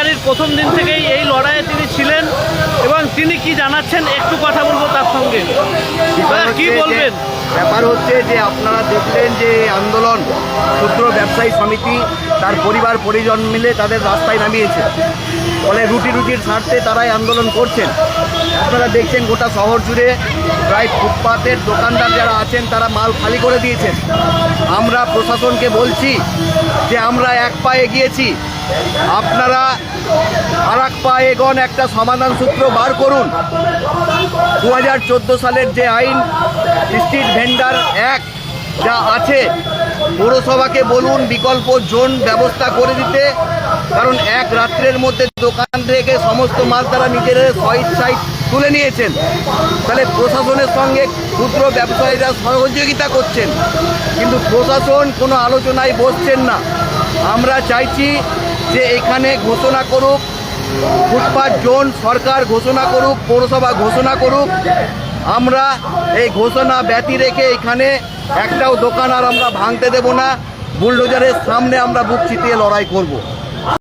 কেলেঙ্কারির প্রথম দিন থেকেই এই লড়াইয়ে তিনি ছিলেন এবং তিনি কি জানাচ্ছেন একটু কথা বলব তার সঙ্গে। কি বলবেন? ব্যাপার হচ্ছে যে আপনারা দেখলেন যে আন্দোলন ক্ষুদ্র ব্যবসায়ী সমিতি তার পরিবার পরিজন মিলে তাদের রাস্তায় নামিয়েছে। ফলে রুটি রুটির স্বার্থে তারাই আন্দোলন করছেন। আপনারা দেখছেন গোটা শহর জুড়ে প্রায় ফুটপাতের দোকানদার যারা আছেন তারা মাল খালি করে দিয়েছেন। আমরা প্রশাসনকে বলছি যে আমরা এক পা এগিয়েছি। আপনারা আর এক পা এগোন একটা সমাধান সূত্র বার করুন। দু হাজার চোদ্দ সালের যে আইন, স্ট্রিট ভেন্ডার অ্যাক্ট যা আছে, পৌরসভাকে বলুন, বিকল্প জোন ব্যবস্থা করে দিতে, কারণ এক রাত্রের মধ্যে দোকান থেকে সমস্ত মাল তারা নিজেদের স্বইচ্ছায় তুলে নিয়েছেন। তাহলে প্রশাসনের সঙ্গে ক্ষুদ্র ব্যবসায়ীরা সহযোগিতা করছেন। কিন্তু প্রশাসন কোনো আলোচনায় বসছেন না। আমরা চাইছি যে এখানে ঘোষণা করুক ফুটপাথ জোন সরকার ঘোষণা করুক, পৌরসভা ঘোষণা করুক, আমরা এই ঘোষণা ব্যতি রেখে এখানে একটাও দোকান আর আমরা ভাঙতে দেব না, বুলডোজারের সামনে আমরা বুক চিতিয়ে লড়াই করব।